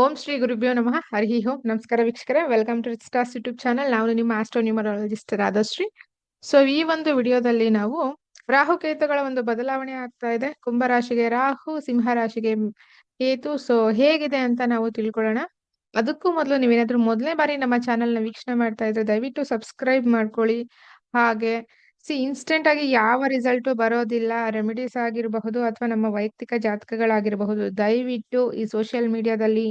ಓಂ ಶ್ರೀ ಗುರುಭ್ಯೋ ನಮಃ. ಹರಿ ಹೋಂ ನಮಸ್ಕಾರ ವೀಕ್ಷಕರೇ. Welcome to stars YouTube channel ನಾನು ನಿಮ್ಮ ಆಸ್ಟ್ರೋನ್ಯೂಮರಾಲಜಿಸ್ಟ್ ರಾಧಶ್ರೀ. ಸೊ ಈ ಒಂದು ವಿಡಿಯೋದಲ್ಲಿ ನಾವು ರಾಹು ಕೇತುಗಳ ಒಂದು ಬದಲಾವಣೆ ಆಗ್ತಾ ಇದೆ. ಕುಂಭ ರಾಶಿಗೆ ರಾಹು, ಸಿಂಹ ರಾಶಿಗೆ ಕೇತು. ಸೊ ಹೇಗಿದೆ ಅಂತ ನಾವು ತಿಳ್ಕೊಳ್ಳೋಣ. ಅದಕ್ಕೂ ಮೊದಲು ನೀವೇನಾದ್ರೂ ಮೊದಲನೇ ಬಾರಿ ನಮ್ಮ ಚಾನೆಲ್ನ ವೀಕ್ಷಣೆ ಮಾಡ್ತಾ ಇದ್ರೆ ದಯವಿಟ್ಟು ಸಬ್ಸ್ಕ್ರೈಬ್ ಮಾಡ್ಕೊಳ್ಳಿ. ಹಾಗೆ ಸಿ ಇನ್ಸ್ಟೆಂಟ್ ಆಗಿ ಯಾವ ರಿಸಲ್ಟ್ ಬರೋದಿಲ್ಲ ರೆಮಿಡೀಸ್ ಆಗಿರಬಹುದು ಅಥವಾ ನಮ್ಮ ವೈಯಕ್ತಿಕ ಜಾತಕಗಳಾಗಿರಬಹುದು. ದಯವಿಟ್ಟು ಈ ಸೋಷಿಯಲ್ ಮೀಡಿಯಾದಲ್ಲಿ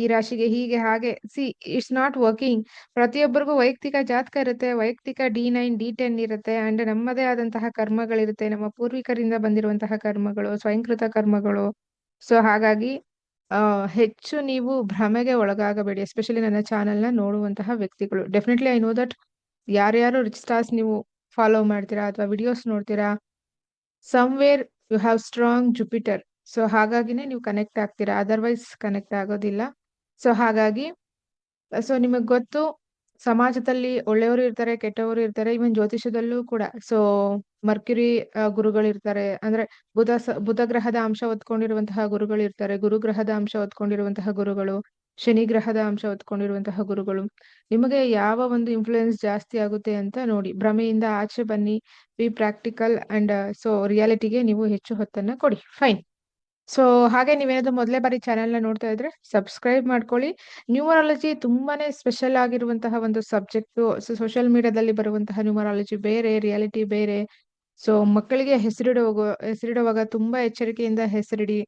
ಈ ರಾಶಿಗೆ ಹೀಗೆ, ಹಾಗೆ, ಸಿ ಇಟ್ಸ್ ನಾಟ್ ವರ್ಕಿಂಗ್ ಪ್ರತಿಯೊಬ್ಬರಿಗೂ ವೈಯಕ್ತಿಕ ಜಾತಕ ಇರುತ್ತೆ, ವೈಯಕ್ತಿಕ ಡಿ ನೈನ್ ಡಿ ಟೆನ್ ಇರುತ್ತೆ ಅಂಡ್ ನಮ್ಮದೇ ಆದಂತಹ ಕರ್ಮಗಳಿರುತ್ತೆ. ನಮ್ಮ ಪೂರ್ವಿಕರಿಂದ ಬಂದಿರುವಂತಹ ಕರ್ಮಗಳು, ಸ್ವಯಂಕೃತ ಕರ್ಮಗಳು. ಸೊ ಹಾಗಾಗಿ ಹೆಚ್ಚು ನೀವು ಭ್ರಮೆಗೆ ಒಳಗಾಗಬೇಡಿ ಎಸ್ಪೆಷಲಿ ನನ್ನ ಚಾನೆಲ್ನ ನೋಡುವಂತಹ ವ್ಯಕ್ತಿಗಳು. ಡೆಫಿನೆಟ್ಲಿ ಐ ನೋ ದಟ್ ಯಾರ್ಯಾರು ರಿಚ್ ಸ್ಟಾರ್ಸ್ ನೀವು ಫಾಲೋ ಮಾಡ್ತೀರಾ ಅಥವಾ ವಿಡಿಯೋಸ್ ನೋಡ್ತೀರಾ? Somewhere you have strong Jupiter so ಹಾಗಾಗಿನೇ ನೀವು ಕನೆಕ್ಟ್ ಆಗ್ತೀರಾ. ಅದರ್ವೈಸ್ ಕನೆಕ್ಟ್ ಆಗೋದಿಲ್ಲ. ಸೊ ಹಾಗಾಗಿ ಸೊ ನಿಮಗೆ ಗೊತ್ತು, ಸಮಾಜದಲ್ಲಿ ಒಳ್ಳೆಯವರು ಇರ್ತಾರೆ, ಕೆಟ್ಟವರು ಇರ್ತಾರೆ ಇವನ್ ಜ್ಯೋತಿಷದಲ್ಲೂ ಕೂಡ. ಸೊ ಮರ್ಕ್ಯುರಿ ಗುರುಗಳು ಇರ್ತಾರೆ. ಅಂದ್ರೆ ಬುಧ ಬುಧ ಗ್ರಹದ ಅಂಶ ಹೊತ್ಕೊಂಡಿರುವಂತಹ ಗುರುಗಳು ಇರ್ತಾರೆ. ಗುರು ಗ್ರಹದ ಅಂಶ ಹೊತ್ಕೊಂಡಿರುವಂತಹ ಗುರುಗಳು. ಶನಿ ಗ್ರಹದ ಅಂಶ ಹೊತ್ಕೊಂಡಿರುವಂತಹ ಗುರುಗಳು. ನಿಮಗೆ ಯಾವ ಒಂದು ಇನ್ಫ್ಲೂಯೆನ್ಸ್ ಜಾಸ್ತಿ ಆಗುತ್ತೆ ಅಂತ ನೋಡಿ. ಭ್ರಮೆಯಿಂದ ಆಚೆ ಬನ್ನಿ. ಬಿ ಪ್ರಾಕ್ಟಿಕಲ್ ಅಂಡ್ ಸೊ ರಿಯಾಲಿಟಿಗೆ ನೀವು ಹೆಚ್ಚು ಹೊತ್ತನ್ನ ಕೊಡಿ. ಫೈನ್ ಸೊ ಹಾಗೆ ನೀವೇನಾದ್ರು ಮೊದಲೇ ಬಾರಿ ಚಾನೆಲ್ನ ನೋಡ್ತಾ ಇದ್ರೆ ಸಬ್ಸ್ಕ್ರೈಬ್ ಮಾಡ್ಕೊಳ್ಳಿ. ನ್ಯೂಮರಾಲಜಿ ತುಂಬಾನೇ ಸ್ಪೆಷಲ್ ಆಗಿರುವಂತಹ ಒಂದು ಸಬ್ಜೆಕ್ಟ್ ಸೊ ಸೋಷಿಯಲ್ ಮೀಡಿಯಾದಲ್ಲಿ ಬರುವಂತಹ ನ್ಯೂಮರಾಲಜಿ ಬೇರೆ ರಿಯಾಲಿಟಿ ಬೇರೆ. ಸೊ ಮಕ್ಕಳಿಗೆ ಹೆಸರಿಡುವಾಗ ಹೆಸರಿಡುವಾಗ ತುಂಬಾ ಎಚ್ಚರಿಕೆಯಿಂದ ಹೆಸರಿಡಿ.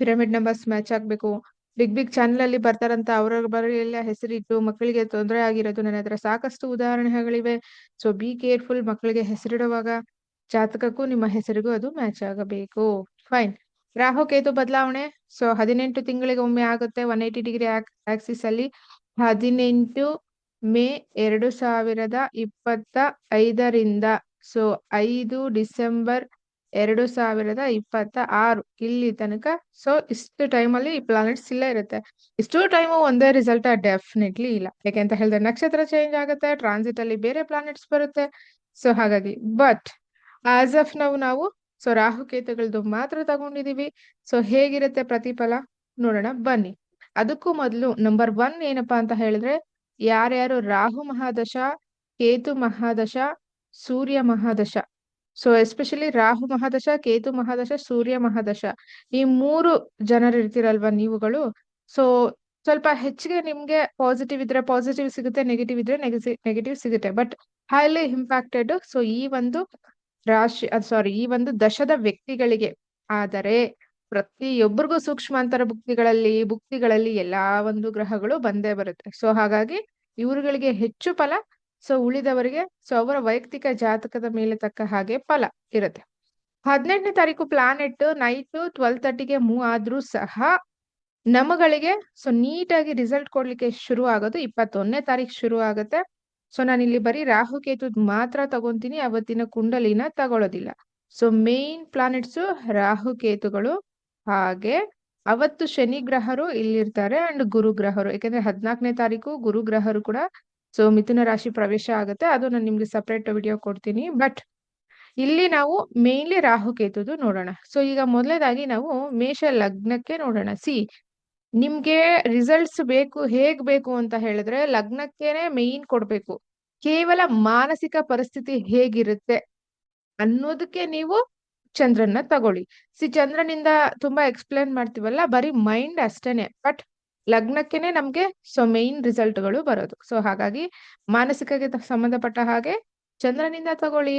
ಪಿರಮಿಡ್ ನಂಬರ್ಸ್ ಮ್ಯಾಚ್ ಆಗ್ಬೇಕು. ಬಿಗ್ ಬಿಗ್ ಚಾನೆಲ್ ಅಲ್ಲಿ ಬರ್ತಾರಂತ ಅವರ ಬರೆಯಲ್ಲ ಹೆಸರಿಟ್ಟು ಮಕ್ಕಳಿಗೆ ತೊಂದರೆ ಆಗಿರೋದು ನನ್ನ ಹತ್ರ ಸಾಕಷ್ಟು ಉದಾಹರಣೆಗಳಿವೆ. ಸೊ ಬಿ ಕೇರ್ಫುಲ್ ಮಕ್ಕಳಿಗೆ ಹೆಸರಿಡುವಾಗ ಜಾತಕಕ್ಕೂ ನಿಮ್ಮ ಹೆಸರಿಗೂ ಅದು ಮ್ಯಾಚ್ ಆಗಬೇಕು. ಫೈನ್ ರಾಹು ಕೇತು ಬದಲಾವಣೆ. ಸೊ ಹದಿನೆಂಟು ತಿಂಗಳಿಗೆ ಒಮ್ಮೆ ಆಗುತ್ತೆ ಒನ್ ಏಯ್ಟಿ ಡಿಗ್ರಿ ಆಕ್ಸಿಸ್ ಅಲ್ಲಿ. ಹದಿನೆಂಟು ಮೇ ಎರಡು ಸಾವಿರದ ಇಪ್ಪತ್ತ ಐದರಿಂದ ಸೊ ಐದು ಡಿಸೆಂಬರ್ ಎರಡು ಸಾವಿರದ ಇಪ್ಪತ್ತ ಆರು ಇಲ್ಲಿ ತನಕ ಸೊ ಇಷ್ಟು ಟೈಮ್ ಅಲ್ಲಿ ಈ ಪ್ಲಾನೆಟ್ಸ್ ಇಲ್ಲೇ ಇರುತ್ತೆ. ಇಷ್ಟು ಟೈಮು ಒಂದೇ ರಿಸಲ್ಟ್ ಡೆಫಿನೆಟ್ಲಿ ಇಲ್ಲ. ಯಾಕೆಂತ ಹೇಳಿದ್ರೆ, ನಕ್ಷತ್ರ ಚೇಂಜ್ ಆಗುತ್ತೆ ಟ್ರಾನ್ಸಿಟ್ ಅಲ್ಲಿ ಬೇರೆ ಪ್ಲಾನೆಟ್ಸ್ ಬರುತ್ತೆ. ಸೊ ಹಾಗಾಗಿ ಬಟ್ ಆಸ್ ಆಫ್ ನಾವು ನಾವು ಸೊ ರಾಹುಕೇತುಗಳದ್ದು ಮಾತ್ರ ತಗೊಂಡಿದೀವಿ. ಸೊ ಹೇಗಿರುತ್ತೆ ಪ್ರತಿಫಲ? ನೋಡೋಣ, ಬನ್ನಿ. ಅದಕ್ಕೂ ಮೊದಲು ನಂಬರ್ ಒನ್ ಏನಪ್ಪಾ ಅಂತ ಹೇಳಿದ್ರೆ, ಯಾರ್ಯಾರು ರಾಹು ಮಹಾದಶ, ಕೇತು ಮಹಾದಶ, ಸೂರ್ಯ ಮಹಾದಶ ಸೊ ಎಸ್ಪೆಷಲಿ ರಾಹು ಮಹಾದಶ ಕೇತು ಮಹಾದಶ ಸೂರ್ಯ ಮಹಾದಶ ಈ ಮೂರು ಜನರು ಇರ್ತಿರಲ್ವ ನೀವುಗಳು? ಸೊ ಸ್ವಲ್ಪ ಹೆಚ್ಚಿಗೆ ನಿಮ್ಗೆ ಪಾಸಿಟಿವ್ ಇದ್ರೆ ಪಾಸಿಟಿವ್ ಸಿಗುತ್ತೆ ನೆಗೆಟಿವ್ ಇದ್ರೆ ನೆಗೆಟಿವ್ ಸಿಗುತ್ತೆ. ಬಟ್ ಹೈಲಿ ಇಂಪ್ಯಾಕ್ಟೆಡ್ ಸೊ ಈ ಒಂದು ರಾಶಿ ಸಾರಿ ಈ ಒಂದು ದಶದ ವ್ಯಕ್ತಿಗಳಿಗೆ, ಆದರೆ ಪ್ರತಿಯೊಬ್ಬರಿಗೂ ಸೂಕ್ಷ್ಮಾಂತರ ಭುಕ್ತಿಗಳಲ್ಲಿ ಭುಕ್ತಿಗಳಲ್ಲಿ ಎಲ್ಲಾ ಒಂದು ಗ್ರಹಗಳು ಬಂದೇ ಬರುತ್ತೆ. ಸೊ ಹಾಗಾಗಿ ಇವರುಗಳಿಗೆ ಹೆಚ್ಚು ಫಲ ಸೊ ಉಳಿದವರಿಗೆ, ಸೊ ಅವರ ವೈಯಕ್ತಿಕ ಜಾತಕದ ಮೇಲೆ ತಕ್ಕ ಹಾಗೆ ಫಲ ಇರುತ್ತೆ. ಹದಿನೆಂಟನೇ ತಾರೀಕು ಪ್ಲಾನೆಟ್ ನೈಟ್ ಟ್ವೆಲ್ ತರ್ಟಿಗೆ ಮೂವ್ ಆದ್ರೂ ಸಹ ನಮಗಳಿಗೆ, ಸೊ ನೀಟಾಗಿ ರಿಸಲ್ಟ್ ಕೊಡ್ಲಿಕ್ಕೆ ಶುರು ಆಗೋದು ಇಪ್ಪತ್ತೊಂದನೇ ತಾರೀಕು ಶುರು ಆಗುತ್ತೆ. ಸೊ ನಾನು ಇಲ್ಲಿ ಬರೀ ರಾಹು ಕೇತು ಮಾತ್ರ ತಗೊಂತೀನಿ, ಅವತ್ತಿನ ಕುಂಡಲಿನ ತಗೊಳ್ಳೋದಿಲ್ಲ ಸೊ ಮೇನ್ ಪ್ಲಾನೆಟ್ಸ್ ರಾಹು ಕೇತುಗಳು, ಹಾಗೆ ಅವತ್ತು ಶನಿ ಗ್ರಹರು ಇಲ್ಲಿರ್ತಾರೆ ಅಂಡ್ ಗುರು ಗ್ರಹರು. ಯಾಕಂದ್ರೆ ಹದಿನಾಲ್ಕನೇ ತಾರೀಕು ಗುರು ಗ್ರಹರು ಕೂಡ ಸೊ ಮಿಥುನ ರಾಶಿ ಪ್ರವೇಶ ಆಗುತ್ತೆ. ಅದು ನಾನು ನಿಮ್ಗೆ ಸಪ್ರೇಟ್ ವಿಡಿಯೋ ಕೊಡ್ತೀನಿ. ಬಟ್ ಇಲ್ಲಿ ನಾವು ಮೇನ್ಲಿ ರಾಹು ಕೇತುದು ನೋಡೋಣ. ಸೊ ಈಗ ಮೊದಲನೇದಾಗಿ ನಾವು ಮೇಷ ಲಗ್ನಕ್ಕೆ ನೋಡೋಣ. ಸಿ ನಿಮ್ಗೆ ರಿಸಲ್ಟ್ಸ್ ಬೇಕು, ಹೇಗ್ ಬೇಕು ಅಂತ ಹೇಳಿದ್ರೆ ಲಗ್ನಕ್ಕೇನೆ ಮೇನ್ ಕೊಡ್ಬೇಕು. ಕೇವಲ ಮಾನಸಿಕ ಪರಿಸ್ಥಿತಿ ಹೇಗಿರುತ್ತೆ ಅನ್ನೋದಕ್ಕೆ ನೀವು ಚಂದ್ರನ್ನ ತಗೊಳ್ಳಿ. ಸಿ ಚಂದ್ರನಿಂದ ತುಂಬಾ ಎಕ್ಸ್ಪ್ಲೇನ್ ಮಾಡ್ತೀವಲ್ಲ, ಬರೀ ಮೈಂಡ್ ಅಷ್ಟೇನೆ. ಬಟ್ ಲಗ್ನಕ್ಕೆನೆ ನಮ್ಗೆ ಸೊ ಮೇನ್ ರಿಸಲ್ಟ್ಗಳು ಬರೋದು. ಸೊ ಹಾಗಾಗಿ ಮಾನಸಿಕಕ್ಕೆ ಸಂಬಂಧಪಟ್ಟ ಹಾಗೆ ಚಂದ್ರನಿಂದ ತಗೊಳ್ಳಿ.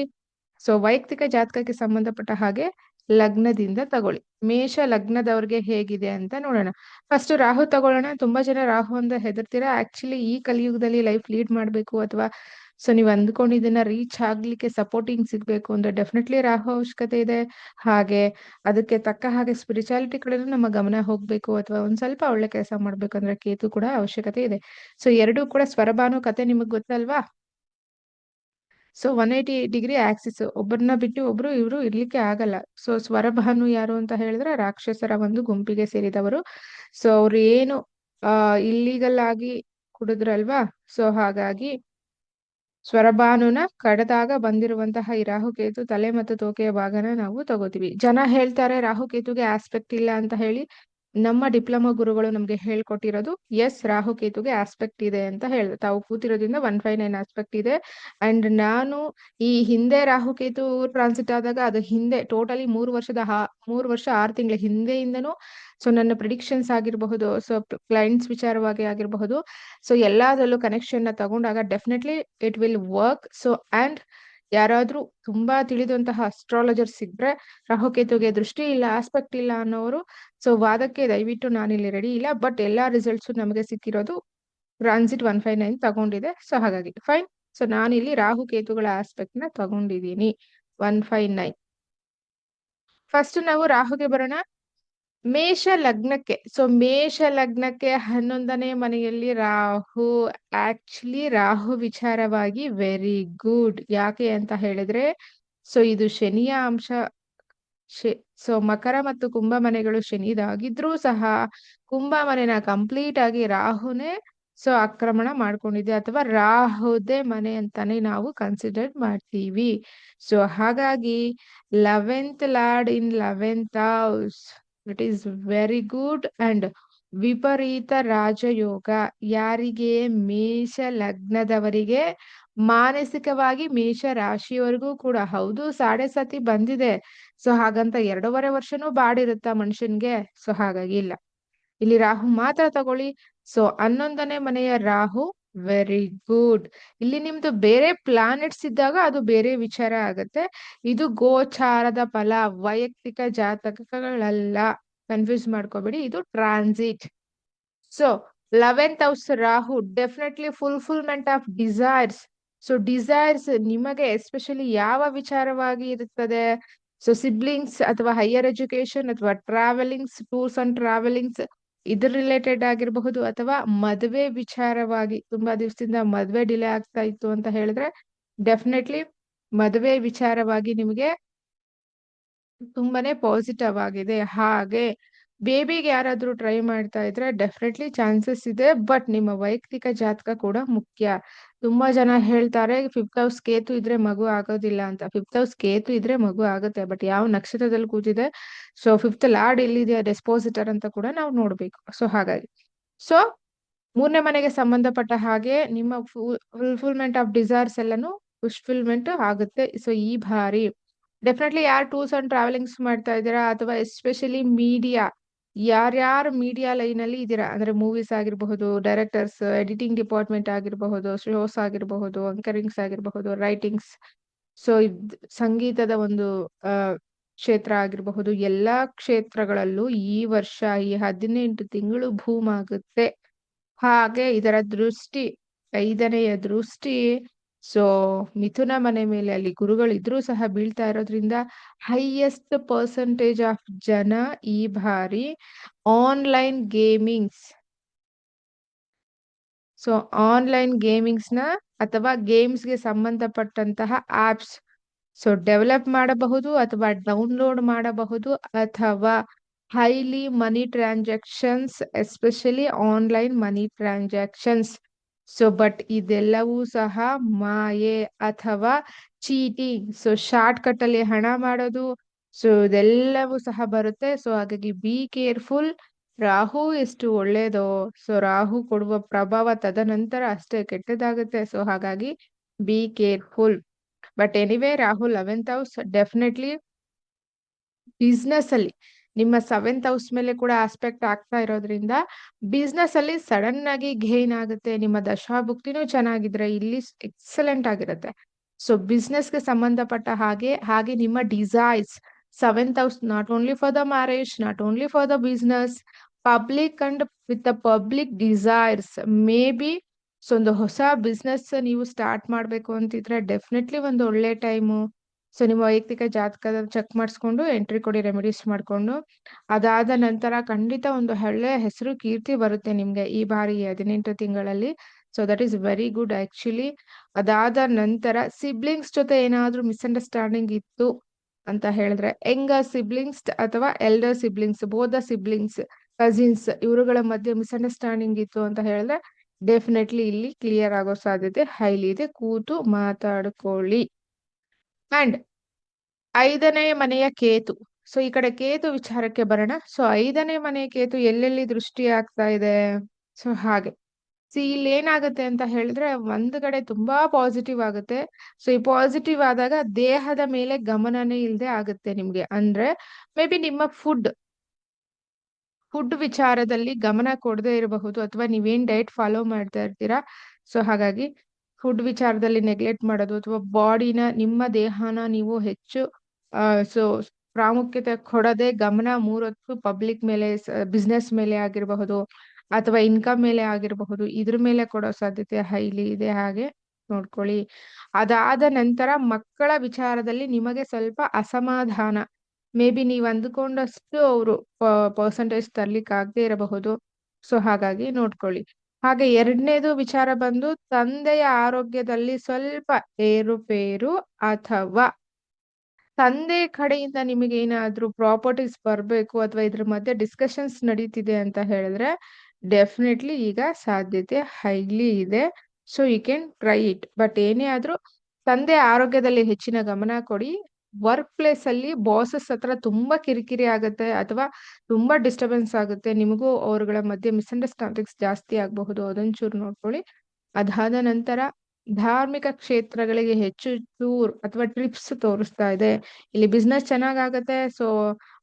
ಸೊ ವೈಯಕ್ತಿಕ ಜಾತಕಕ್ಕೆ ಸಂಬಂಧಪಟ್ಟ ಹಾಗೆ ಲಗ್ನದಿಂದ ತಗೊಳ್ಳಿ. ಮೇಷ ಲಗ್ನದವ್ರಿಗೆ ಹೇಗಿದೆ ಅಂತ ನೋಡೋಣ. ಫಸ್ಟ್ ರಾಹು ತಗೊಳ್ಳೋಣ. ತುಂಬಾ ಜನ ರಾಹು ಅಂತ ಹೆದರ್ತೀರಾ? ಆಕ್ಚುಲಿ ಈ ಕಲಿಯುಗದಲ್ಲಿ ಲೈಫ್ ಲೀಡ್ ಮಾಡ್ಬೇಕು ಅಥವಾ ಸೊ ನೀವು ಅಂದ್ಕೊಂಡಿದ್ದನ್ನ ರೀಚ್ ಆಗ್ಲಿಕ್ಕೆ ಸಪೋರ್ಟಿಂಗ್ ಸಿಗ್ಬೇಕು ಅಂದ್ರೆ ಡೆಫಿನೆಟ್ಲಿ ರಾಹು ಅವಶ್ಯಕತೆ ಇದೆ. ಹಾಗೆ ಅದಕ್ಕೆ ತಕ್ಕ ಹಾಗೆ ಸ್ಪಿರಿಚುಯಾಲಿಟಿ ಕಡೆ ನಮ್ಮ ಗಮನ ಹೋಗ್ಬೇಕು ಅಥವಾ ಒಂದ್ ಸ್ವಲ್ಪ ಒಳ್ಳೆ ಕೆಲಸ ಮಾಡ್ಬೇಕಂದ್ರೆ ಕೇತು ಕೂಡ ಅವಶ್ಯಕತೆ ಇದೆ. ಸೊ ಎರಡೂ ಕೂಡ ಸ್ವರಭಾನು ಕತೆ ನಿಮಗ್ ಗೊತ್ತಲ್ವಾ? So one eighty degree axis ಒಬ್ಬರನ್ನ ಬಿಟ್ಟು ಒಬ್ರು ಇವರು ಇರ್ಲಿಕ್ಕೆ ಆಗಲ್ಲ. ಸೊ ಸ್ವರಭಾನು ಯಾರು ಅಂತ ಹೇಳಿದ್ರೆ ರಾಕ್ಷಸರ ಒಂದು ಗುಂಪಿಗೆ ಸೇರಿದವರು. ಸೊ ಅವ್ರು ಏನು ಇಲ್ಲಿಗಲ್ ಆಗಿ ಕುಡಿದ್ರಲ್ವಾ? ಸೊ ಹಾಗಾಗಿ ಸ್ವರಭಾನುನ ಕಡದಾಗ ಬಂದಿರುವಂತಹ ಈ ರಾಹುಕೇತು ತಲೆ ಮತ್ತು ತೋಕೆಯ ಭಾಗನ ನಾವು ತಗೋತೀವಿ. ಜನ ಹೇಳ್ತಾರೆ ರಾಹುಕೇತುಗೆ ಆಸ್ಪೆಕ್ಟ್ ಇಲ್ಲ ಅಂತ ಹೇಳಿ ನಮ್ಮ ಡಿಪ್ಲೊಮಾ ಗುರುಗಳು ನಮ್ಗೆ ಹೇಳ್ಕೊಟ್ಟಿರೋದು ಎಸ್ ರಾಹು ಕೇತುಗೆ ಆಸ್ಪೆಕ್ಟ್ ಇದೆ ಅಂತ ಹೇಳಿದ್ರು ತಾವು ಕೂತಿರೋದ್ರಿಂದ ಒನ್ ಫೈವ್ ನೈನ್ ಆಸ್ಪೆಕ್ಟ್ ಇದೆ. ಅಂಡ್ ನಾನು ಈ ಹಿಂದೆ ರಾಹು ಕೇತು ಟ್ರಾನ್ಸಿಟ್ ಆದಾಗ ಅದು ಹಿಂದೆ ಟೋಟಲಿ ಮೂರು ವರ್ಷದ ಮೂರು ವರ್ಷ ಆರು ತಿಂಗಳ ಹಿಂದೆಯಿಂದನೂ ಸೊ ನನ್ನ ಪ್ರಿಡಿಕ್ಷನ್ಸ್ ಆಗಿರಬಹುದು ಸೊ ಕ್ಲೈಂಟ್ಸ್ ವಿಚಾರವಾಗಿ ಆಗಿರಬಹುದು. ಸೊ ಎಲ್ಲದರಲ್ಲೂ ಕನೆಕ್ಷನ್ನ ತಗೊಂಡಾಗ definitely it will work so and ಯಾರಾದ್ರೂ ತುಂಬಾ ತಿಳಿದಂತಹ ಅಸ್ಟ್ರಾಲಜರ್ ಇದ್ರೆ ರಾಹುಕೇತುಗೆ ದೃಷ್ಟಿ ಇಲ್ಲ ಆಸ್ಪೆಕ್ಟ್ ಇಲ್ಲ ಅನ್ನೋರು. ಸೊ ವಾದಕ್ಕೆ ದಯವಿಟ್ಟು ನಾನಿಲ್ಲಿ ರೆಡಿ ಇಲ್ಲ ಬಟ್ ಎಲ್ಲಾ ರಿಸಲ್ಟ್ಸ್ ನಮಗೆ ಸಿಕ್ಕಿರೋದು ಟ್ರಾನ್ಸಿಟ್ ಒನ್ ಫೈವ್ ನೈನ್ ತಗೊಂಡಿದೆ. ಸೊ ಹಾಗಾಗಿ ಫೈನ್ ಸೊ ನಾನಿಲ್ಲಿ ರಾಹು ಕೇತುಗಳ ಆಸ್ಪೆಕ್ಟ್ನ ತಗೊಂಡಿದ್ದೀನಿ. ಒನ್ ಫೈವ್ ನೈನ್ ಫಸ್ಟ್ ನಾವು ರಾಹುಗೆ ಬರೋಣ. ಮೇಷ ಲಗ್ನಕ್ಕೆ ಸೊ ಮೇಷ ಲಗ್ನಕ್ಕೆ ಹನ್ನೊಂದನೇ ಮನೆಯಲ್ಲಿ ರಾಹು ಆಕ್ಚುಲಿ ರಾಹು ವಿಚಾರವಾಗಿ ವೆರಿ ಗುಡ್ ಯಾಕೆ ಅಂತ ಹೇಳಿದ್ರೆ ಸೊ ಇದು ಶನಿಯ ಅಂಶ ಸೊ ಮಕರ ಮತ್ತು ಕುಂಭ ಮನೆಗಳು ಶನಿದಾಗಿದ್ರೂ ಸಹ ಕುಂಭ ಮನೆನ ಕಂಪ್ಲೀಟ್ ಆಗಿ ರಾಹುನೇ ಸೊ ಆಕ್ರಮಣ ಮಾಡ್ಕೊಂಡಿದೆ ಅಥವಾ ರಾಹುದೇ ಮನೆ ಅಂತಾನೆ ನಾವು ಕನ್ಸಿಡರ್ ಮಾಡ್ತೀವಿ. ಸೊ ಹಾಗಾಗಿ eleventh lord in eleventh house it is very good and ವಿಪರೀತ ರಾಜಯೋಗ. ಯಾರಿಗೆ? ಮೇಷ ಲಗ್ನದವರಿಗೆ. ಮಾನಸಿಕವಾಗಿ ಮೇಷ ರಾಶಿಯವರೆಗೂ ಕೂಡ. ಹೌದು, ಸಾಡೆ ಸತಿ ಬಂದಿದೆ. ಸೊ ಹಾಗಂತ ಎರಡೂವರೆ ವರ್ಷನೂ ಬಾಡಿರುತ್ತ ಮನುಷ್ಯನ್ಗೆ? ಸೊ ಹಾಗಾಗಿ ಇಲ್ಲ. ಇಲ್ಲಿ ರಾಹು ಮಾತ್ರ ತಗೊಳ್ಳಿ. ಸೊ ಹನ್ನೊಂದನೇ ಮನೆಯ ರಾಹು. ವೆರಿ ಗುಡ್ ಇಲ್ಲಿ ನಿಮ್ದು ಬೇರೆ ಪ್ಲಾನೆಟ್ಸ್ ಇದ್ದಾಗ ಅದು ಬೇರೆ ವಿಚಾರ ಆಗತ್ತೆ. ಇದು ಗೋಚಾರದ ಫಲ, ವೈಯಕ್ತಿಕ ಜಾತಕಗಳಲ್ಲ. ಕನ್ಫ್ಯೂಸ್ ಮಾಡ್ಕೋಬೇಡಿ. ಇದು transit so eleventh house Rahu definitely fulfilment of desires so desires ನಿಮಗೆ ಎಸ್ಪೆಷಲಿ ಯಾವ ವಿಚಾರವಾಗಿ ಇರುತ್ತದೆ? ಸೊ ಸಿಬ್ಲಿಂಗ್ಸ್ ಅಥವಾ ಹೈಯರ್ ಎಜುಕೇಶನ್ ಅಥವಾ ಟ್ರಾವೆಲಿಂಗ್ಸ್ ಟೂರ್ಸ್ ಅಂಡ್ ಟ್ರಾವೆಲಿಂಗ್ಸ್ ಇದ್ರ ರಿಲೇಟೆಡ್ ಆಗಿರಬಹುದು ಅಥವಾ ಮದುವೆ ವಿಚಾರವಾಗಿ ತುಂಬಾ ದಿವಸದಿಂದ ಮದುವೆ ಡಿಲೇ ಆಗ್ತಾ ಇತ್ತು ಅಂತ ಹೇಳಿದ್ರೆ ಡೆಫಿನೆಟ್ಲಿ ಮದುವೆ ವಿಚಾರವಾಗಿ ನಿಮಗೆ ತುಂಬಾನೇ ಪಾಸಿಟಿವ್ ಆಗಿದೆ. ಹಾಗೆ ಬೇಬಿಗೆ ಯಾರಾದ್ರೂ ಟ್ರೈ ಮಾಡ್ತಾ ಇದ್ರೆ ಡೆಫಿನೆಟ್ಲಿ ಚಾನ್ಸಸ್ ಇದೆ ಬಟ್ ನಿಮ್ಮ ವೈಯಕ್ತಿಕ ಜಾತಕ ಕೂಡ ಮುಖ್ಯ. ತುಂಬಾ ಜನ ಹೇಳ್ತಾರೆ ಫಿಫ್ತ್ ಹೌಸ್ ಕೇತು ಇದ್ರೆ ಮಗು ಆಗೋದಿಲ್ಲ ಅಂತ. ಫಿಫ್ತ್ ಹೌಸ್ ಕೇತು ಇದ್ರೆ ಮಗು ಆಗುತ್ತೆ ಬಟ್ ಯಾವ ನಕ್ಷತ್ರದಲ್ಲಿ ಕೂತಿದೆ? ಸೊ ಫಿಫ್ತ್ ಲಾರ್ಡ್ ಎಲ್ಲಿದೆಯಾ ಡೆಸ್ಪೋಸಿಟರ್ ಅಂತ ಕೂಡ ನಾವು ನೋಡ್ಬೇಕು. ಸೊ ಹಾಗಾಗಿ. ಸೊ ಮೂರನೇ ಮನೆಗೆ ಸಂಬಂಧಪಟ್ಟ ಹಾಗೆ ನಿಮ್ಮ ಫುಲ್ಫಿಲ್ಮೆಂಟ್ ಆಫ್ ಡಿಸೈರ್ಸ್ ಎಲ್ಲಾನು ಫುಲ್ಫಿಲ್ಮೆಂಟ್ ಆಗುತ್ತೆ. ಸೊ ಈ ಬಾರಿ. ಡೆಫಿನೆಟ್ಲಿ ಯಾರು ಟೂರ್ಸ್ ಅಂಡ್ ಟ್ರಾವೆಲಿಂಗ್ಸ್ ಮಾಡ್ತಾ ಇದ್ದೀರಾ? ಅಥವಾ ಎಸ್ಪೆಷಲಿ ಮೀಡಿಯಾ ಯಾರ್ಯಾರು ಮೀಡಿಯಾ ಲೈನ್ ಅಲ್ಲಿ ಇದ್ದೀರಾ? ಅಂದ್ರೆ ಮೂವೀಸ್ ಆಗಿರಬಹುದು ಡೈರೆಕ್ಟರ್ಸ್ ಎಡಿಟಿಂಗ್ ಡಿಪಾರ್ಟ್ಮೆಂಟ್ ಆಗಿರಬಹುದು ಶೋಸ್ ಆಗಿರಬಹುದು ಅಂಕರಿಂಗ್ಸ್ ಆಗಿರಬಹುದು ರೈಟಿಂಗ್ಸ್ ಸೊ ಸಂಗೀತದ ಒಂದು ಕ್ಷೇತ್ರ ಆಗಿರಬಹುದು, ಎಲ್ಲಾ ಕ್ಷೇತ್ರಗಳಲ್ಲೂ ಈ ವರ್ಷ, ಈ ಹದಿನೆಂಟು ತಿಂಗಳು ಭೂಮ್ ಆಗುತ್ತೆ ಹಾಗೆ ಇದರ ದೃಷ್ಟಿ, ಐದನೆಯ ದೃಷ್ಟಿ ಸೊ ಮಿಥುನ ಮನೆ ಮೇಲೆ ಅಲ್ಲಿ ಗುರುಗಳು ಇದ್ರೂ ಸಹ ಬೀಳ್ತಾ ಇರೋದ್ರಿಂದ ಹೈಯೆಸ್ಟ್ ಪರ್ಸೆಂಟೇಜ್ ಆಫ್ ಜನ ಈ ಬಾರಿ ಆನ್ಲೈನ್ ಗೇಮಿಂಗ್ಸ್ ಸೊ ಆನ್ಲೈನ್ ಗೇಮಿಂಗ್ಸ್ನ ಅಥವಾ ಗೇಮ್ಸ್ಗೆ ಸಂಬಂಧಪಟ್ಟಂತಹ ಆಪ್ಸ್ ಸೊ ಡೆವಲಪ್ ಮಾಡಬಹುದು ಅಥವಾ ಡೌನ್ಲೋಡ್ ಮಾಡಬಹುದು ಅಥವಾ highly money transactions especially online money transactions so but ಇದೆಲ್ಲವೂ ಸಹ ಮಾಯೆ ಅಥವಾ ಚೀಟಿಂಗ್ ಸೊ ಶಾರ್ಟ್ ಕಟ್ ಅಲ್ಲಿ ಹಣ ಮಾಡೋದು ಸೊ ಇದೆಲ್ಲವೂ ಸಹ ಬರುತ್ತೆ. ಸೊ ಹಾಗಾಗಿ ಬಿ ಕೇರ್ಫುಲ್ ರಾಹು ಎಷ್ಟು ಒಳ್ಳೇದೋ ಸೊ ರಾಹು ಕೊಡುವ ಪ್ರಭಾವ ತದನಂತರ ಅಷ್ಟೇ ಕೆಟ್ಟದಾಗುತ್ತೆ. ಸೊ ಹಾಗಾಗಿ be careful but anyway Rahu eleventh house definitely business ಅಲ್ಲಿ. ನಿಮ್ಮ ಸೆವೆಂತ್ ಹೌಸ್ ಮೇಲೆ ಕೂಡ ಆಸ್ಪೆಕ್ಟ್ ಆಗ್ತಾ ಇರೋದ್ರಿಂದ ಬಿಸ್ನೆಸ್ ಅಲ್ಲಿ ಸಡನ್ ಆಗಿ ಗೇನ್ ಆಗುತ್ತೆ, ನಿಮ್ಮ ದಶಾಭುಕ್ತಿನೂ ಚೆನ್ನಾಗಿದ್ರೆ ಇಲ್ಲಿ ಎಕ್ಸಲೆಂಟ್ ಆಗಿರುತ್ತೆ. ಸೊ ಬಿಸ್ನೆಸ್ಗೆ ಸಂಬಂಧಪಟ್ಟ ಹಾಗೆ ಹಾಗೆ ನಿಮ್ಮ desires seventh house not only for the marriage not only for the business public and with the public desires may be so ಒಂದು ಹೊಸ ಬಿಸ್ನೆಸ್ ನೀವು ಸ್ಟಾರ್ಟ್ ಮಾಡ್ಬೇಕು ಅಂತಿದ್ರೆ ಡೆಫಿನೆಟ್ಲಿ ಒಂದು ಒಳ್ಳೆ ಟೈಮು ಸೊ ನಿಮ್ಮ ವೈಯಕ್ತಿಕ ಜಾತಕದ ಚೆಕ್ ಮಾಡಿಸ್ಕೊಂಡು ಎಂಟ್ರಿ ಕೊಡಿ ರೆಮಿಡೀಸ್ ಮಾಡ್ಕೊಂಡು. ಅದಾದ ನಂತರ ಖಂಡಿತ ಒಂದು ಒಳ್ಳೆಯ ಹೆಸರು ಕೀರ್ತಿ ಬರುತ್ತೆ ನಿಮ್ಗೆ ಈ ಬಾರಿ ಹದಿನೆಂಟು ತಿಂಗಳಲ್ಲಿ. So that is very good actually ಅದಾದ ನಂತರ ಸಿಬ್ಲಿಂಗ್ಸ್ ಜೊತೆ ಏನಾದ್ರೂ ಮಿಸ್ಅಂಡರ್ಸ್ಟ್ಯಾಂಡಿಂಗ್ ಇತ್ತು ಅಂತ ಹೇಳಿದ್ರೆ, ಹೆಂಗ ಸಿಬ್ಲಿಂಗ್ಸ್ ಅಥವಾ ಎಲ್ಡರ್ ಸಿಬ್ಲಿಂಗ್ಸ್ ಬೋಧ ಸಿಬ್ಲಿಂಗ್ಸ್ ಕಸಿನ್ಸ್ ಇವರುಗಳ ಮಧ್ಯೆ ಮಿಸ್ಅಂಡರ್ಸ್ಟ್ಯಾಂಡಿಂಗ್ ಇತ್ತು ಅಂತ ಹೇಳಿದ್ರೆ ಡೆಫಿನೆಟ್ಲಿ ಇಲ್ಲಿ ಕ್ಲಿಯರ್ ಆಗೋ ಸಾಧ್ಯತೆ ಹೈಲಿ ಇದೆ. ಕೂತು ಮಾತಾಡ್ಕೊಳ್ಳಿ. ಅಂಡ್ ಐದನೇ ಮನೆಯ ಕೇತು. ಸೊ ಈ ಕಡೆ ಕೇತು ವಿಚಾರಕ್ಕೆ ಬರೋಣ. ಸೊ ಐದನೇ ಮನೆಯ ಕೇತು ಎಲ್ಲೆಲ್ಲಿ ದೃಷ್ಟಿ ಆಗ್ತಾ ಇದೆ? ಸೊ ಹಾಗೆ. ಸಿ ಇಲ್ಲಿ ಏನಾಗುತ್ತೆ ಅಂತ ಹೇಳಿದ್ರೆ, ಒಂದ್ ಕಡೆ ತುಂಬಾ ಪಾಸಿಟಿವ್ ಆಗುತ್ತೆ. ಸೊ ಈ ಪಾಸಿಟಿವ್ ಆದಾಗ ದೇಹದ ಮೇಲೆ ಗಮನನೇ ಇಲ್ಲದೆ ಆಗುತ್ತೆ ನಿಮ್ಗೆ. ಅಂದ್ರೆ ಮೇ ಬಿ ನಿಮ್ಮ ಫುಡ್ ಫುಡ್ ವಿಚಾರದಲ್ಲಿ ಗಮನ ಕೊಡದೇ ಇರಬಹುದು, ಅಥವಾ ನೀವೇನ್ ಡಯಟ್ ಫಾಲೋ ಮಾಡ್ತಾ ಇರ್ತೀರಾ? ಸೊ ಹಾಗಾಗಿ ಫುಡ್ ವಿಚಾರದಲ್ಲಿ ನೆಗ್ಲೆಕ್ಟ್ ಮಾಡೋದು ಅಥವಾ ಬಾಡಿನ ನಿಮ್ಮ ದೇಹನ ನೀವು ಹೆಚ್ಚು ಸೊ ಪ್ರಾಮುಖ್ಯತೆ ಕೊಡದೆ ಗಮನ ಮೂರೊತ್ತು ಪಬ್ಲಿಕ್ ಮೇಲೆ ಬಿಸ್ನೆಸ್ ಮೇಲೆ ಆಗಿರಬಹುದು ಅಥವಾ ಇನ್ಕಮ್ ಮೇಲೆ ಆಗಿರಬಹುದು, ಇದ್ರ ಮೇಲೆ ಕೊಡೋ ಸಾಧ್ಯತೆ ಹೈಲಿ ಇದೆ ಹಾಗೆ ನೋಡ್ಕೊಳ್ಳಿ. ಅದಾದ ನಂತರ ಮಕ್ಕಳ ವಿಚಾರದಲ್ಲಿ ನಿಮಗೆ ಸ್ವಲ್ಪ ಅಸಮಾಧಾನ. ಮೇ ಬಿ ನೀವು ಅಂದುಕೊಂಡಷ್ಟು ಅವರು ಪರ್ಸೆಂಟೇಜ್ ತರ್ಲಿಕ್ಕೆ ಆಗದೆ ಇರಬಹುದು. ಸೊ ಹಾಗಾಗಿ ನೋಡ್ಕೊಳ್ಳಿ. ಹಾಗೆ ಎರಡನೇದು ವಿಚಾರ ಬಂದು ತಂದೆಯ ಆರೋಗ್ಯದಲ್ಲಿ ಸ್ವಲ್ಪ ಏರುಪೇರು ಅಥವಾ ತಂದೆ ಕಡೆಯಿಂದ ನಿಮಗೆ ಏನಾದ್ರೂ ಪ್ರಾಪರ್ಟೀಸ್ ಬರ್ಬೇಕು ಅಥವಾ ಇದ್ರ ಮಧ್ಯೆ ಡಿಸ್ಕಷನ್ಸ್ ನಡೀತಿದೆ ಅಂತ ಹೇಳಿದ್ರೆ ಡೆಫಿನೆಟ್ಲಿ ಈಗ ಸಾಧ್ಯತೆ ಹೈಲಿ ಇದೆ. So you can try it but ಏನೇ ಆದ್ರೂ ತಂದೆ ಆರೋಗ್ಯದಲ್ಲಿ ಹೆಚ್ಚಿನ ಗಮನ ಕೊಡಿ. ವರ್ಕ್ ಪ್ಲೇಸ್ ಅಲ್ಲಿ ಬಾಸಸ್ ಹತ್ರ ತುಂಬಾ ಕಿರಿಕಿರಿ ಆಗುತ್ತೆ ಅಥವಾ ತುಂಬಾ ಡಿಸ್ಟರ್ಬೆನ್ಸ್ ಆಗುತ್ತೆ. ನಿಮಗೂ ಅವ್ರಗಳ ಮಧ್ಯೆ ಮಿಸ್ಅಂಡರ್ಸ್ಟ್ಯಾಂಡಿಂಗ್ಸ್ ಜಾಸ್ತಿ ಆಗಬಹುದು. ಅದೊಂಚೂರು ನೋಡ್ಕೊಳ್ಳಿ. ಅದಾದ ನಂತರ ಧಾರ್ಮಿಕ ಕ್ಷೇತ್ರಗಳಿಗೆ ಹೆಚ್ಚು ಟೂರ್ ಅಥವಾ ಟ್ರಿಪ್ಸ್ ತೋರಿಸ್ತಾ ಇದೆ. ಇಲ್ಲಿ ಬಿಸ್ನೆಸ್ ಚೆನ್ನಾಗಾಗತ್ತೆ. ಸೊ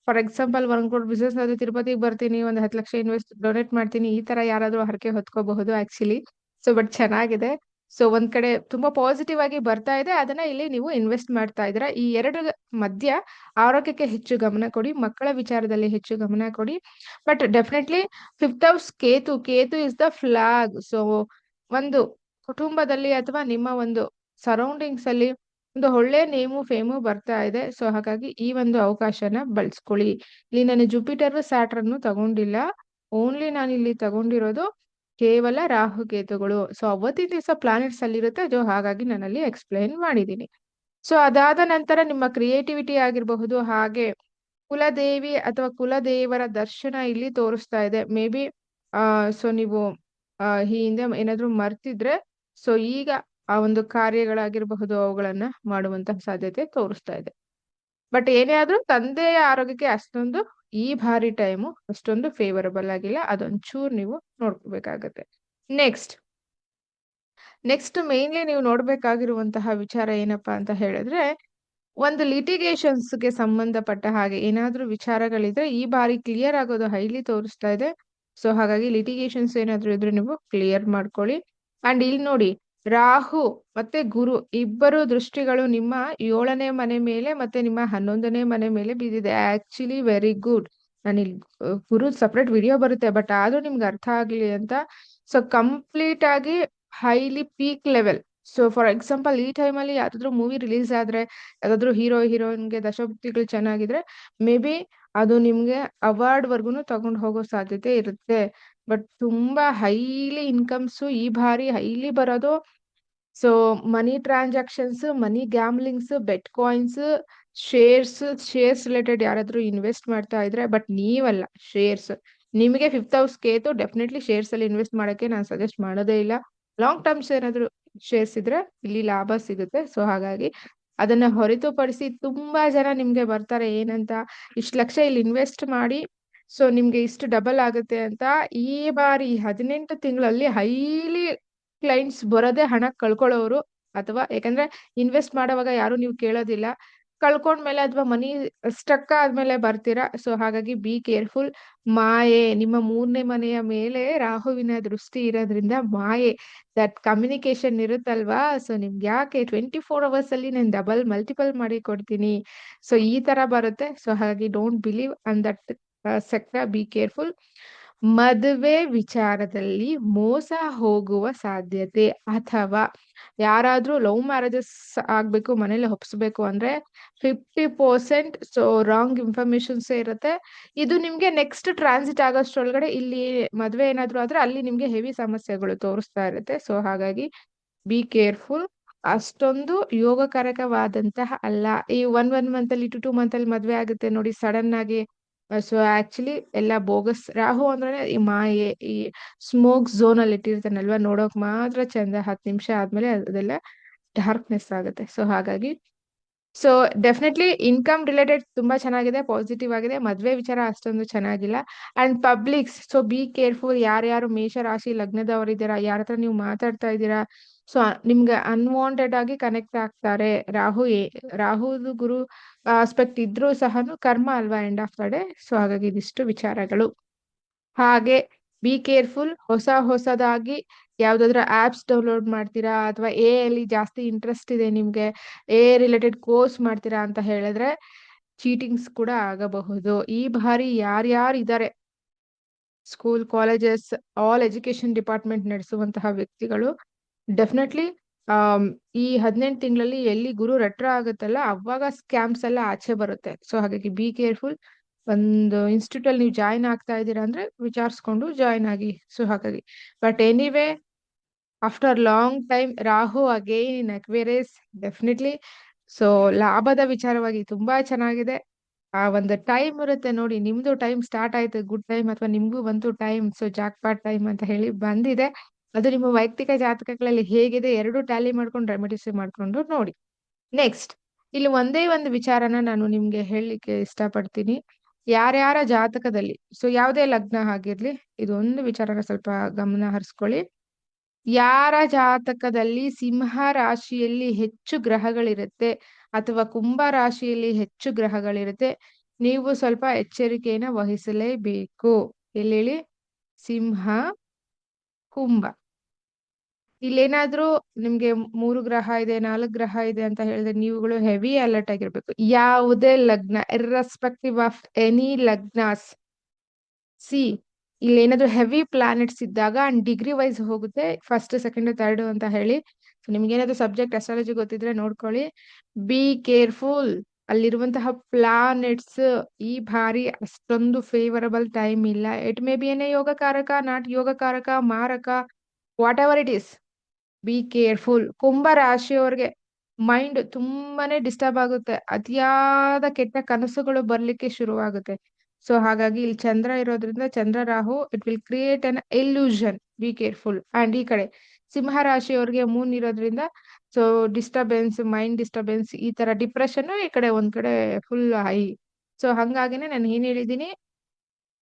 ಫಾರ್ ಎಕ್ಸಾಂಪಲ್ ಒಂದ್ ಕೋಟಿ ಬಿಸ್ನೆಸ್ ಅದು ತಿರುಪತಿಗೆ ಬರ್ತೀನಿ, ಒಂದ್ ಹತ್ತು ಲಕ್ಷ ಇನ್ವೆಸ್ಟ್ ಡೊನೇಟ್ ಮಾಡ್ತೀನಿ, ಈ ತರ ಯಾರಾದ್ರೂ ಹರಕೆ ಹೊತ್ಕೋಬಹುದು ಆಕ್ಚುಲಿ ಸೊ ಬಟ್ ಚೆನ್ನಾಗಿದೆ. ಸೊ ಒಂದ್ ಕಡೆ ತುಂಬಾ ಪಾಸಿಟಿವ್ ಆಗಿ ಬರ್ತಾ ಇದೆ. ಅದನ್ನ ಇಲ್ಲಿ ನೀವು ಇನ್ವೆಸ್ಟ್ ಮಾಡ್ತಾ ಇದ್ದೀರಾ. ಈ ಎರಡು ಮಧ್ಯ ಆರೋಗ್ಯಕ್ಕೆ ಹೆಚ್ಚು ಗಮನ ಕೊಡಿ, ಮಕ್ಕಳ ವಿಚಾರದಲ್ಲಿ ಹೆಚ್ಚು ಗಮನ ಕೊಡಿ. But definitely fifth house Ketu. Ketu is the flag so ಒಂದು ಕುಟುಂಬದಲ್ಲಿ ಅಥವಾ ನಿಮ್ಮ ಒಂದು ಸರೌಂಡಿಂಗ್ಸ್ ಅಲ್ಲಿ ಒಂದು ಒಳ್ಳೆ ನೇಮು ಫೇಮು ಬರ್ತಾ ಇದೆ. ಸೊ ಹಾಗಾಗಿ ಈ ಒಂದು ಅವಕಾಶನ ಬಳಸ್ಕೊಳ್ಳಿ. ಇಲ್ಲಿ ನಾನು ಜುಪಿಟರ್ ಸ್ಯಾಟ್ರನ್ನು ತಗೊಂಡಿಲ್ಲ. ಓನ್ಲಿ ನಾನು ಇಲ್ಲಿ ತಗೊಂಡಿರೋದು ಕೇವಲ ರಾಹುಕೇತುಗಳು ಸೊ ಅವತ್ತಿನ ದಿವಸ ಪ್ಲಾನೆಟ್ಸ್ ಅಲ್ಲಿರುತ್ತೆ. ಅದು ಹಾಗಾಗಿ ನಾನಲ್ಲಿ ಎಕ್ಸ್ಪ್ಲೈನ್ ಮಾಡಿದ್ದೀನಿ ಸೊ ಅದಾದ ನಂತರ ನಿಮ್ಮ ಕ್ರಿಯೇಟಿವಿಟಿ ಆಗಿರಬಹುದು, ಹಾಗೆ ಕುಲದೇವಿ ಅಥವಾ ಕುಲದೇವರ ದರ್ಶನ ಇಲ್ಲಿ ತೋರಿಸ್ತಾ ಇದೆ. ಮೇ ಬಿ ಸೊ ನೀವು ಈ ಹಿಂದೆ ಏನಾದ್ರು ಮರ್ತಿದ್ರೆ ಸೊ ಈಗ ಆ ಒಂದು ಕಾರ್ಯಗಳಾಗಿರಬಹುದು, ಅವುಗಳನ್ನ ಮಾಡುವಂತಹ ಸಾಧ್ಯತೆ ತೋರಿಸ್ತಾ ಇದೆ. ಬಟ್ ಏನೇ ಆದ್ರೂ ತಂದೆಯ ಆರೋಗ್ಯಕ್ಕೆ ಅಷ್ಟೊಂದು ಈ ಬಾರಿ ಟೈಮು ಅಷ್ಟೊಂದು ಫೇವರಬಲ್ ಆಗಿಲ್ಲ. ಅದೊಂಚೂರು ನೀವು ನೋಡ್ಕೋಬೇಕಾಗತ್ತೆ. ನೆಕ್ಸ್ಟ್ ನೆಕ್ಸ್ಟ್ ಮೇನ್ಲಿ ನೀವು ನೋಡ್ಬೇಕಾಗಿರುವಂತಹ ವಿಚಾರ ಏನಪ್ಪಾ ಅಂತ ಹೇಳಿದ್ರೆ, ಒಂದು ಲಿಟಿಗೇಷನ್ಸ್ಗೆ ಸಂಬಂಧಪಟ್ಟ ಹಾಗೆ ಏನಾದ್ರೂ ವಿಚಾರಗಳಿದ್ರೆ ಈ ಬಾರಿ ಕ್ಲಿಯರ್ ಆಗೋದು ಹೈಲಿ ತೋರಿಸ್ತಾ ಇದೆ. ಸೊ ಹಾಗಾಗಿ ಲಿಟಿಗೇಷನ್ಸ್ ಏನಾದ್ರೂ ಇದ್ರೆ ನೀವು ಕ್ಲಿಯರ್ ಮಾಡ್ಕೊಳ್ಳಿ. ಅಂಡ್ ಇಲ್ಲಿ ನೋಡಿ ರಾಹು ಮತ್ತೆ ಗುರು ಇಬ್ಬರು ದೃಷ್ಟಿಗಳು ನಿಮ್ಮ ಏಳನೇ ಮನೆ ಮೇಲೆ ಮತ್ತೆ ನಿಮ್ಮ ಹನ್ನೊಂದನೇ ಮನೆ ಮೇಲೆ ಬಿದ್ದಿದೆ ಆಕ್ಚುಲಿ ವೆರಿ ಗುಡ್ ನಾನು ಇಲ್ಲಿ ಗುರು ಸಪ್ರೇಟ್ ವಿಡಿಯೋ ಬರುತ್ತೆ ಬಟ್ ಆದ್ರೂ ನಿಮ್ಗೆ ಅರ್ಥ ಆಗ್ಲಿ ಅಂತ. ಸೊ ಕಂಪ್ಲೀಟ್ ಆಗಿ highly peak level so for example ಈ ಟೈಮಲ್ಲಿ ಯಾವ್ದಾದ್ರು ಮೂವಿ ರಿಲೀಸ್ ಆದ್ರೆ ಯಾವ್ದಾದ್ರು ಹೀರೋ ಹೀರೋಯಿನ್ಗೆ ದಶಭಕ್ತಿಗಳು ಚೆನ್ನಾಗಿದ್ರೆ ಮೇ ಬಿ ಅದು ನಿಮ್ಗೆ ಅವಾರ್ಡ್ ವರ್ಗುನು ತಗೊಂಡು ಹೋಗೋ ಸಾಧ್ಯತೆ ಇರುತ್ತೆ. ಬಟ್ ತುಂಬಾ ಹೈಲಿ ಇನ್ಕಮ್ಸ್ ಈ ಬಾರಿ ಹೈಲಿ ಬರೋದು. So, money transactions, money gamblings bet coins, shares shares related ಯಾರಾದ್ರೂ ಇನ್ವೆಸ್ಟ್ ಮಾಡ್ತಾ ಇದ್ರೆ, ಬಟ್ ನೀವಲ್ಲ, ಶೇರ್ಸ್. ನಿಮಗೆ fifth house Ketu, definitely shares ಅಲ್ಲಿ ಇನ್ವೆಸ್ಟ್ ಮಾಡಕ್ಕೆ ನಾನು ಸಜೆಸ್ಟ್ ಮಾಡೋದೇ ಇಲ್ಲ. ಲಾಂಗ್ ಟರ್ಮ್ಸ್ ಏನಾದ್ರು ಶೇರ್ಸ್ ಇದ್ರೆ ಇಲ್ಲಿ ಲಾಭ ಸಿಗುತ್ತೆ. ಸೊ, ಹಾಗಾಗಿ ಅದನ್ನ ಹೊರತುಪಡಿಸಿ ತುಂಬಾ ಜನ ನಿಮ್ಗೆ ಬರ್ತಾರೆ ಏನಂತ ಇಷ್ಟು ಲಕ್ಷ ಇಲ್ಲಿ ಇನ್ವೆಸ್ಟ್ ಮಾಡಿ ಸೊ ನಿಮ್ಗೆ ಇಷ್ಟು ಡಬಲ್ ಆಗುತ್ತೆ ಅಂತ ಈ ಬಾರಿ ಹದಿನೆಂಟು ತಿಂಗಳಲ್ಲಿ ಹೈಲಿ ಕ್ಲೈಂಟ್ಸ್ ಬರೋದೇ ಹಣ ಕಳ್ಕೊಳ್ಳೋರು ಅಥವಾ ಯಾಕಂದ್ರೆ ಇನ್ವೆಸ್ಟ್ ಮಾಡೋವಾಗ ಯಾರು ನೀವು ಕೇಳೋದಿಲ್ಲ. ಕಳ್ಕೊಂಡ್ಮೇಲೆ ಅಥವಾ ಮನಿ ಸ್ಟಕ್ ಆದ್ಮೇಲೆ ಬರ್ತೀರಾ. ಸೊ ಹಾಗಾಗಿ ಬಿ ಕೇರ್ಫುಲ್ ಮಾಯೆ, ನಿಮ್ಮ ಮೂರನೇ ಮನೆಯ ಮೇಲೆ ರಾಹುವಿನ ದೃಷ್ಟಿ ಇರೋದ್ರಿಂದ ಮಾಯೆ. ದಟ್ ಕಮ್ಯುನಿಕೇಶನ್ ಇರುತ್ತಲ್ವಾ? ಸೊ ನಿಮ್ಗೆ ಯಾಕೆ ಟ್ವೆಂಟಿ ಫೋರ್ ಅವರ್ಸ್ ಅಲ್ಲಿ ನಾನು ಡಬಲ್ ಮಲ್ಟಿಪಲ್ ಮಾಡಿ ಕೊಡ್ತೀನಿ ಸೊ ಈ ತರ ಬರುತ್ತೆ. ಸೊ ಹಾಗಾಗಿ don't believe on that sector be careful ಮದುವೆ ವಿಚಾರದಲ್ಲಿ ಮೋಸ ಹೋಗುವ ಸಾಧ್ಯತೆ ಅಥವಾ ಯಾರಾದ್ರೂ ಲವ್ ಮ್ಯಾರೇಜಸ್ ಆಗ್ಬೇಕು, ಮನೇಲಿ ಒಪ್ಸ್ಬೇಕು ಅಂದ್ರೆ fifty percent so wrong informations ಇರುತ್ತೆ. ಇದು ನಿಮ್ಗೆ ನೆಕ್ಸ್ಟ್ ಟ್ರಾನ್ಸಿಟ್ ಆಗೋಷ್ಟ್ರೊಳಗಡೆ ಇಲ್ಲಿ ಮದ್ವೆ ಏನಾದ್ರು ಆದ್ರೆ ಅಲ್ಲಿ ನಿಮ್ಗೆ ಹೆವಿ ಸಮಸ್ಯೆಗಳು ತೋರಿಸ್ತಾ ಇರುತ್ತೆ. ಸೊ ಹಾಗಾಗಿ ಬಿ ಕೇರ್ಫುಲ್ ಅಷ್ಟೊಂದು ಯೋಗಕಾರಕವಾದಂತಹ ಅಲ್ಲ. ಈ ಒನ್ ಒನ್ ಮಂತ್ ಅಲ್ಲಿ ಟು ಟೂ ಮಂತ್ ಅಲ್ಲಿ ಮದ್ವೆ ಆಗುತ್ತೆ ನೋಡಿ ಸಡನ್ ಆಗಿ ಸೊ ಆಕ್ಚುಲಿ ಎಲ್ಲ ಬೋಗಸ್ ರಾಹು ಅಂದ್ರೆ ಈ ಮಾಯೆ ಈ ಸ್ಮೋಕ್ ಝೋನ್ ಅಲ್ಲಿ ಇಟ್ಟಿರ್ತಾನಲ್ವಾ ನೋಡೋಕ್ ಮಾತ್ರ ಚಂದ ಹತ್ತು ನಿಮಿಷ ಆದ್ಮೇಲೆ ಅದೆಲ್ಲ ಡಾರ್ಕ್ನೆಸ್ ಆಗುತ್ತೆ. ಸೊ ಹಾಗಾಗಿ ಸೊ ಡೆಫಿನೆಟ್ಲಿ ಇನ್ಕಮ್ ರಿಲೇಟೆಡ್ ತುಂಬಾ ಚೆನ್ನಾಗಿದೆ ಪಾಸಿಟಿವ್ ಆಗಿದೆ, ಮದ್ವೆ ವಿಚಾರ ಅಷ್ಟೊಂದು ಚೆನ್ನಾಗಿಲ್ಲ. And publics so be careful ಯಾರ್ಯಾರು ಮೇಷ ರಾಶಿ ಲಗ್ನದವರಿದ್ದೀರಾ ಯಾರ ಹತ್ರ ನೀವು ಮಾತಾಡ್ತಾ ಇದ್ದೀರಾ ಸೊ ನಿಮ್ಗೆ ಅನ್ವಾಂಟೆಡ್ ಆಗಿ ಕನೆಕ್ಟ್ ಆಗ್ತಾರೆ. ರಾಹು ರಾಹುದು ಗುರು ಆಸ್ಪೆಕ್ಟ್ ಇದ್ರೂ ಸಹ ಕರ್ಮ ಅಲ್ವಾ end of the day so ಹಾಗಾಗಿ ಇದಿಷ್ಟು ವಿಚಾರಗಳು. ಹಾಗೆ ಬಿ ಕೇರ್ಫುಲ್ ಹೊಸ ಹೊಸದಾಗಿ ಯಾವ್ದಾದ್ರು ಆಪ್ಸ್ ಡೌನ್ಲೋಡ್ ಮಾಡ್ತೀರಾ? ಅಥವಾ ಎ ಅಲ್ಲಿ ಜಾಸ್ತಿ ಇಂಟ್ರೆಸ್ಟ್ ಇದೆ ನಿಮ್ಗೆ ಎ ರಿಲೇಟೆಡ್ ಕೋರ್ಸ್ ಮಾಡ್ತೀರಾ ಅಂತ ಹೇಳಿದ್ರೆ ಚೀಟಿಂಗ್ಸ್ ಕೂಡ ಆಗಬಹುದು. ಈ ಬಾರಿ ಯಾರ್ಯಾರು ಇದ್ದಾರೆ school colleges all education department ನಡೆಸುವಂತಹ ವ್ಯಕ್ತಿಗಳು ಡೆಫಿನೆಟ್ಲಿ ಈ ಹದಿನೆಂಟು ತಿಂಗಳಲ್ಲಿ ಎಲ್ಲಿ ಗುರು ರೆಟ್ರ ಆಗುತ್ತಲ್ಲ, ಅವಾಗ ಸ್ಕ್ಯಾಮ್ಸ್ ಎಲ್ಲ ಆಚೆ ಬರುತ್ತೆ. ಸೊ ಹಾಗಾಗಿ ಬಿ ಕೇರ್ಫುಲ್ ಒಂದು ಇನ್ಸ್ಟಿಟ್ಯೂಟ್ ಅಲ್ಲಿ ನೀವು ಜಾಯಿನ್ ಆಗ್ತಾ ಇದ್ದೀರಾ ಅಂದ್ರೆ ವಿಚಾರಿಸ್ಕೊಂಡು ಜಾಯಿನ್ ಆಗಿ. ಸೊ ಹಾಗಾಗಿ. But anyway after long time Rahu again in Aquarius definitely so ಲಾಭದ ವಿಚಾರವಾಗಿ ತುಂಬಾ ಚೆನ್ನಾಗಿದೆ. ಆ ಒಂದು ಟೈಮ್ ಇರುತ್ತೆ ನೋಡಿ, ನಿಮ್ದು ಟೈಮ್ ಸ್ಟಾರ್ಟ್ ಆಯ್ತು ಗುಡ್ ಟೈಮ್ ಅಥವಾ ನಿಮ್ಗೂ ಬಂತು time so jackpot time ಅಂತ ಹೇಳಿ ಬಂದಿದೆ. ಅದು ನಿಮ್ಮ ವೈಯಕ್ತಿಕ ಜಾತಕಗಳಲ್ಲಿ ಹೇಗಿದೆ? ಎರಡು ಟ್ಯಾಲಿ ಮಾಡ್ಕೊಂಡು ರೆಮಿಡಿಸ್ ಮಾಡ್ಕೊಂಡು ನೋಡಿ. ನೆಕ್ಸ್ಟ್ ಇಲ್ಲಿ ಒಂದೇ ಒಂದು ವಿಚಾರನ ನಾನು ನಿಮ್ಗೆ ಹೇಳಲಿಕ್ಕೆ ಇಷ್ಟಪಡ್ತೀನಿ. ಯಾರ್ಯಾರ ಜಾತಕದಲ್ಲಿ ಸೊ ಯಾವುದೇ ಲಗ್ನ ಆಗಿರ್ಲಿ ಇದೊಂದು ವಿಚಾರನ ಸ್ವಲ್ಪ ಗಮನ ಹರಿಸ್ಕೊಳ್ಳಿ. ಯಾರ ಜಾತಕದಲ್ಲಿ ಸಿಂಹ ರಾಶಿಯಲ್ಲಿ ಹೆಚ್ಚು ಗ್ರಹಗಳಿರುತ್ತೆ ಅಥವಾ ಕುಂಭ ರಾಶಿಯಲ್ಲಿ ಹೆಚ್ಚು ಗ್ರಹಗಳಿರುತ್ತೆ, ನೀವು ಸ್ವಲ್ಪ ಎಚ್ಚರಿಕೆಯನ್ನ ವಹಿಸಲೇಬೇಕು. ಎಲ್ಲೇಳಿ? ಸಿಂಹ, ಕುಂಭ. ಇಲ್ಲೇನಾದ್ರೂ ನಿಮ್ಗೆ ಮೂರು ಗ್ರಹ ಇದೆ, ನಾಲ್ಕು ಗ್ರಹ ಇದೆ ಅಂತ ಹೇಳಿದ್ರೆ ನೀವುಗಳು ಹೆವಿ ಅಲರ್ಟ್ ಆಗಿರ್ಬೇಕು. ಯಾವುದೇ ಲಗ್ನ ಇರ್ರೆಸ್ಪೆಕ್ಟಿವ್ ಆಫ್ ಎನಿ ಲಗ್ನಾಸ್ ಸಿ ಇಲ್ಲಿ ಏನಾದ್ರು ಹೆವಿ ಪ್ಲಾನೆಟ್ಸ್ ಇದ್ದಾಗ ಅಂಡ್ ಡಿಗ್ರಿ ವೈಸ್ ಹೋಗುತ್ತೆ ಫಸ್ಟ್ ಸೆಕೆಂಡ್ ಥರ್ಡ್ ಅಂತ ಹೇಳಿ. ನಿಮ್ಗೇನಾದ್ರೂ ನಿಮ್ಗೆ ಏನಾದ್ರು ಸಬ್ಜೆಕ್ಟ್ ಅಸ್ಟ್ರಾಲಜಿ ಗೊತ್ತಿದ್ರೆ ನೋಡ್ಕೊಳ್ಳಿ. ಬಿ ಕೇರ್ಫುಲ್ ಅಲ್ಲಿರುವಂತಹ ಪ್ಲಾನೆಟ್ಸ್ ಈ ಬಾರಿ ಅಷ್ಟೊಂದು ಫೇವರಬಲ್ ಟೈಮ್ ಇಲ್ಲ. ಇಟ್ ಮೇ ಬಿ ಏನೇ ಯೋಗಕಾರಕ ನಾಟ್ ಯೋಗಕಾರಕ, ಮಾರಕ whatever it is be careful ಕುಂಭ ರಾಶಿಯವ್ರಿಗೆ ಮೈಂಡ್ ತುಂಬಾನೇ ಡಿಸ್ಟರ್ಬ್ ಆಗುತ್ತೆ. ಅತಿಯಾದ ಕೆಟ್ಟ ಕನಸುಗಳು ಬರ್ಲಿಕ್ಕೆ ಶುರುವಾಗುತ್ತೆ. ಸೊ ಹಾಗಾಗಿ ಇಲ್ಲಿ ಚಂದ್ರ ಇರೋದ್ರಿಂದ Chandra Rahu it will create an illusion be careful and ಈ ಕಡೆ ಸಿಂಹ ರಾಶಿಯವ್ರಿಗೆ ಮೂನ್ ಇರೋದ್ರಿಂದ ಸೊ ಡಿಸ್ಟರ್ಬೆನ್ಸ್ ಮೈಂಡ್ ಡಿಸ್ಟರ್ಬೆನ್ಸ್ ಈ ತರ ಡಿಪ್ರೆಷನ್ ಈ ಕಡೆ ಒಂದ್ ಕಡೆ ಫುಲ್ ಹೈ ಸೊ ಹಂಗಾಗಿನೇ ನಾನು ಏನ್ ಹೇಳಿದೀನಿ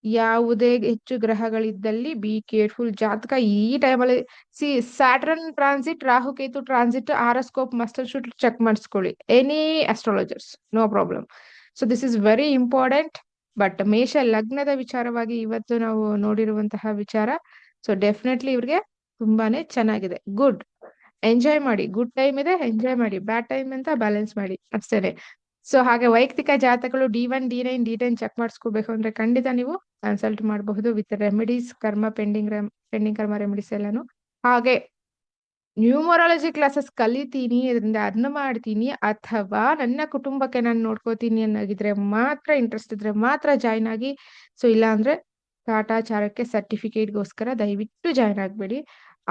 ಯಾವುದೇ ಹೆಚ್ಚು ಗ್ರಹಗಳಿದ್ದಲ್ಲಿ ಬಿ ಕೇರ್ಫುಲ್ ಜಾತಕ ಈ ಟೈಮಲ್ಲಿ see Saturn transit Rahu Ketu transit horoscope must should check ಮಾಡಿಸ್ಕೊಳ್ಳಿ. Any astrologers no problem so this is very important but ಮೇಷ ಲಗ್ನದ ವಿಚಾರವಾಗಿ ಇವತ್ತು ನಾವು ನೋಡಿರುವಂತಹ ವಿಚಾರ ಸೊ ಡೆಫಿನೆಟ್ಲಿ ಇವ್ರಿಗೆ ತುಂಬಾನೇ ಚೆನ್ನಾಗಿದೆ. ಗುಡ್ ಎಂಜಾಯ್ ಮಾಡಿ. ಗುಡ್ ಟೈಮ್ ಇದೆ ಎಂಜಾಯ್ ಮಾಡಿ. ಬ್ಯಾಡ್ ಟೈಮ್ ಅಂತ ಬ್ಯಾಲೆನ್ಸ್ ಮಾಡಿ. ಅಷ್ಟೇನೆ. ಸೊ ಹಾಗೆ ವೈಯಕ್ತಿಕ ಜಾತಕಗಳು D one D nine D ten check ಮಾಡಿಸ್ಕೋಬೇಕು ಅಂದ್ರೆ ಖಂಡಿತ ನೀವು ಕನ್ಸಲ್ಟ್ ಮಾಡಬಹುದು with remedies karma pending pending karma remedies ಎಲ್ಲಾನು. ಹಾಗೆ ನ್ಯೂಮರಾಲಜಿ ಕ್ಲಾಸಸ್ ಕಲಿತೀನಿ, ಇದರಿಂದ ಅರ್ನ್ ಮಾಡ್ತೀನಿ ಅಥವಾ ನನ್ನ ಕುಟುಂಬಕ್ಕೆ ನಾನು ನೋಡ್ಕೋತೀನಿ ಅನ್ನೋಗಿದ್ರೆ ಮಾತ್ರ ಇಂಟ್ರೆಸ್ಟ್ ಇದ್ರೆ ಮಾತ್ರ ಜಾಯ್ನ್ ಆಗಿ ಸೊ ಇಲ್ಲ ಅಂದ್ರೆ ಕಾಟಾಚಾರಕ್ಕೆ ಸರ್ಟಿಫಿಕೇಟ್ಗೋಸ್ಕರ ದಯವಿಟ್ಟು ಜಾಯ್ನ್ ಆಗ್ಬೇಡಿ.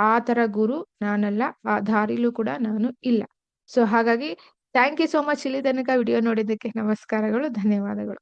ಆ ತರ ಗುರು ನಾನಲ್ಲ, ಆ ದಾರಿಲೂ ಕೂಡ ನಾನು ಇಲ್ಲ. ಸೊ ಹಾಗಾಗಿ ಥ್ಯಾಂಕ್ ಯು ಸೋ ಮಚ್ ಇಲ್ಲಿ ತನಕ ವಿಡಿಯೋ ನೋಡಿದ್ದಕ್ಕೆ ನಮಸ್ಕಾರಗಳು ಧನ್ಯವಾದಗಳು.